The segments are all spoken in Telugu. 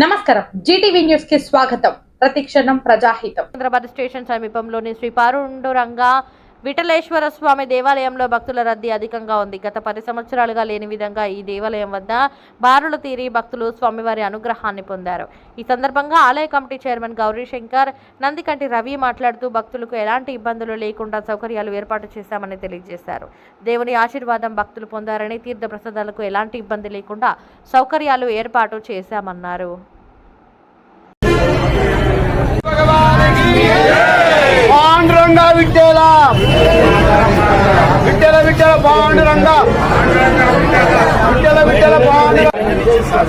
నమస్కారం. జీటీవీ న్యూస్కి స్వాగతం. ప్రతిక్షణం ప్రజాహితం. హైదరాబాద్ స్టేషన్ సమీపంలోని శ్రీ పారుండురంగా విఠలేశ్వర స్వామి దేవాలయంలో భక్తుల రద్దీ అధికంగా ఉంది. గత పది సంవత్సరాలుగా లేని విధంగా ఈ దేవాలయం వద్ద బారులు తీరి భక్తులు స్వామివారి అనుగ్రహాన్ని పొందారు. ఈ సందర్భంగా ఆలయ కమిటీ చైర్మన్ గౌరీ శంకర్ నందికంటి రవి మాట్లాడుతూ భక్తులకు ఎలాంటి ఇబ్బందులు లేకుండా సౌకర్యాలు ఏర్పాటు చేశామని తెలియజేశారు. దేవుని ఆశీర్వాదం భక్తులు పొందారని తీర్థ ప్రసాదాలకు ఎలాంటి ఇబ్బంది లేకుండా సౌకర్యాలు ఏర్పాటు చేశామన్నారు. ఆంధ్రంగా విట్టేలా పాండురంగ విట్టెల విట్టెల పాండు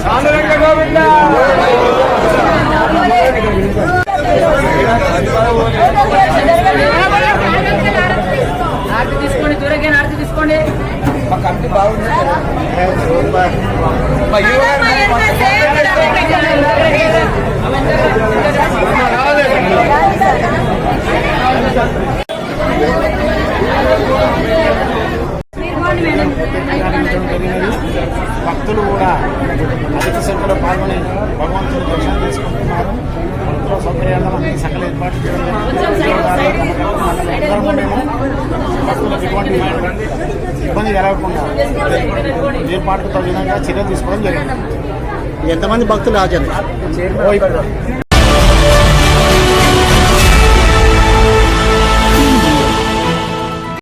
పాండురంగ గోవింద. ఆర్తి తీసుకోండి దూరంగా ఆర్తి తీసుకోండి. భక్తులు కూడా అధిక సంఖ్యలో పాల్గొని భగవంతుని దర్శనం చేసుకుంటున్నారు. భక్తుల సౌకర్యాలను మనకి సకల ఏర్పాటు చేయడం మేము భక్తులకు ఎటువంటి ఇబ్బంది కలగకుండా ఏర్పాటుతో విధంగా చర్యలు తీసుకోవడం జరిగింది ఎంతమంది భక్తులు హాజరు